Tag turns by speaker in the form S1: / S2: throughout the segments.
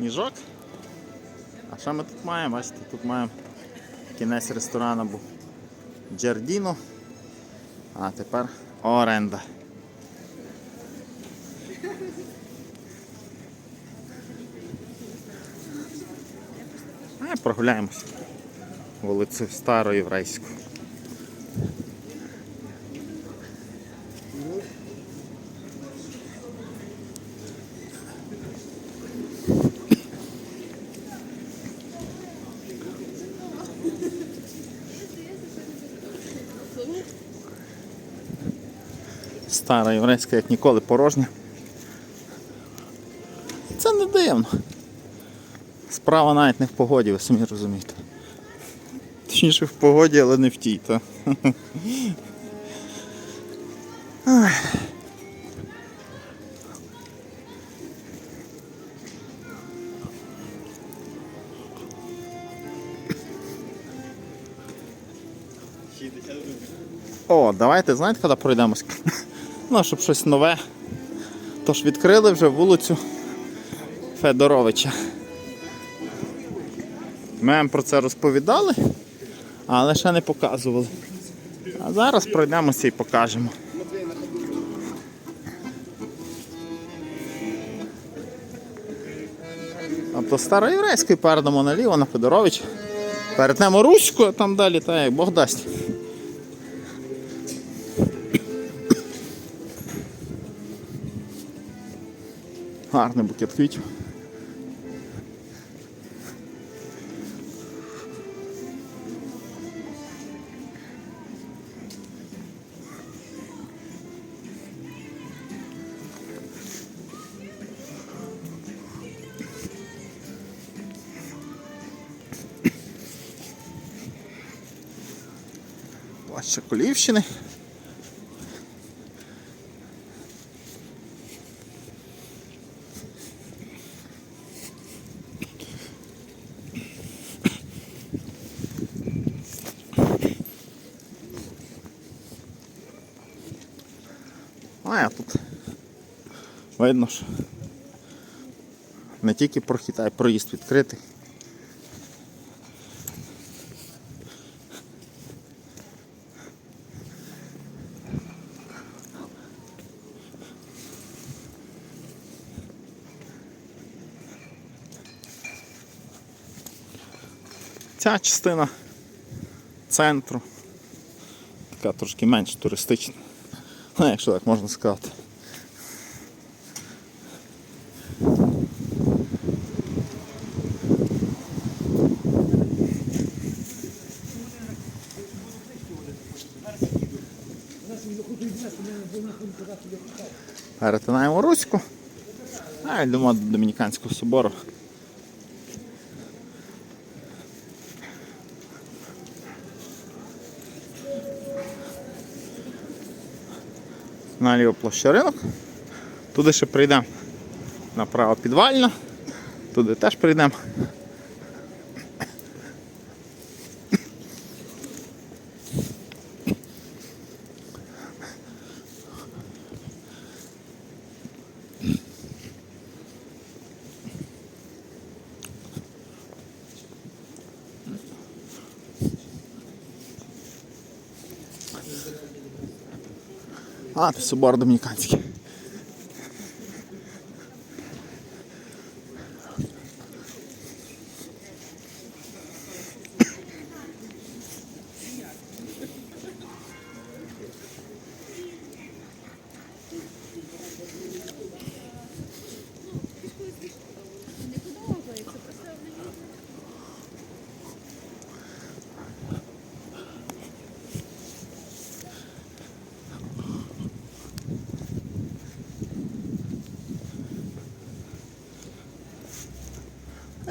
S1: сніжок. А що ми тут маємо? Бачите, тут маємо кінець ресторану був Джардіно. А тепер оренда. А прогуляємось вулицю Стару Стара єврейська, як ніколи, порожня. Це не дивно. Справа навіть не в погоді, ви самі розумієте. Точніше в погоді, але не в тій, то. О, давайте, знаєте, коли пройдемось? Ну, щоб щось нове. Тож відкрили вже вулицю Федоровича. Ми вам про це розповідали, але ще не показували. А зараз пройдемося і покажемо. Тобто староєврейською передамо наліво на Федорович. Перетнемо Руську, а там далі, та як Бог дасть. Гарний букет квітів. Плаща Колівщини. А я тут видно, що не тільки прохід, а й проїзд відкритий. Ця частина центру така трошки менш туристична. Ну, якщо так можна сказати. Перетинаємо Руську. А йдемо до Домініканського собору. Наліво площа ринок. Туди ще прийдемо направо підвальна, туди теж прийдемо. А, це собор домініканський.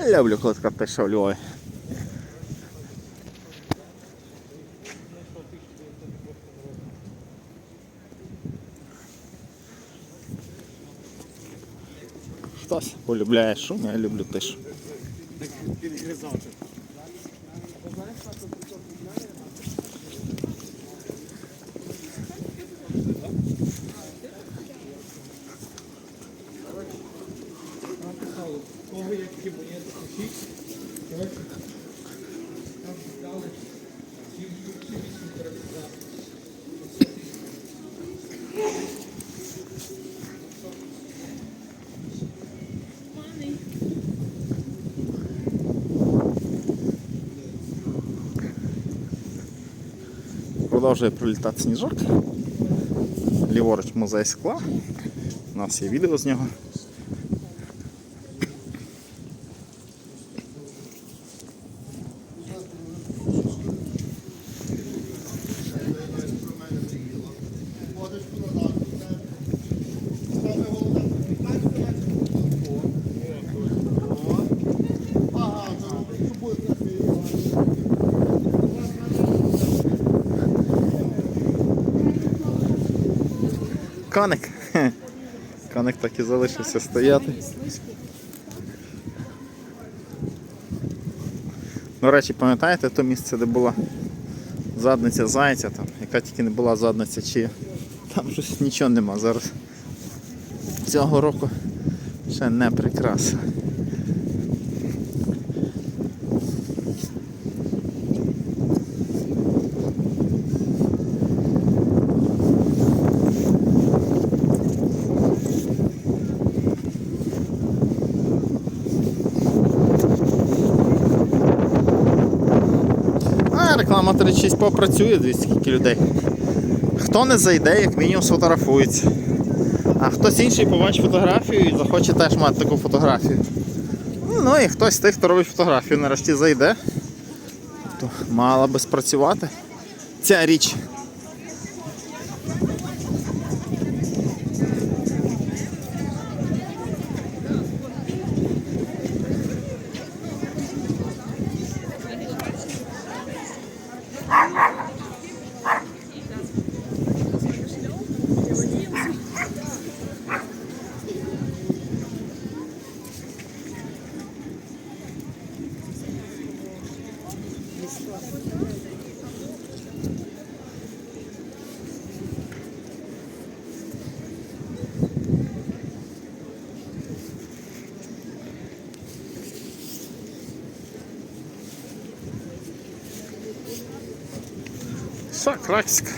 S1: Люблю, коли така тиша в Львові. Хтось полюбляє шум, я люблю тишу.
S2: Кого які
S1: Продовжує прилітати сніжок. Ліворуч музей скла. У нас є відео з нього. Коник. Коник так і залишився стояти. До речі, пам'ятаєте то місце, де була задниця зайця, там, яка тільки не була задниця чи там щось нічого нема зараз. Цього року ще не прикраса. А, реклама 36 попрацює, дивіться, скільки людей. Хто не зайде, як мінімум сфотографується. А хтось інший побачить фотографію і захоче теж мати таку фотографію. Ну і хтось з тих, хто робить фотографію, нарешті зайде. Тобто мала би спрацювати ця річ. Що, красика.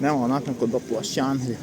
S1: Йдемо в напрямку до площі Англії.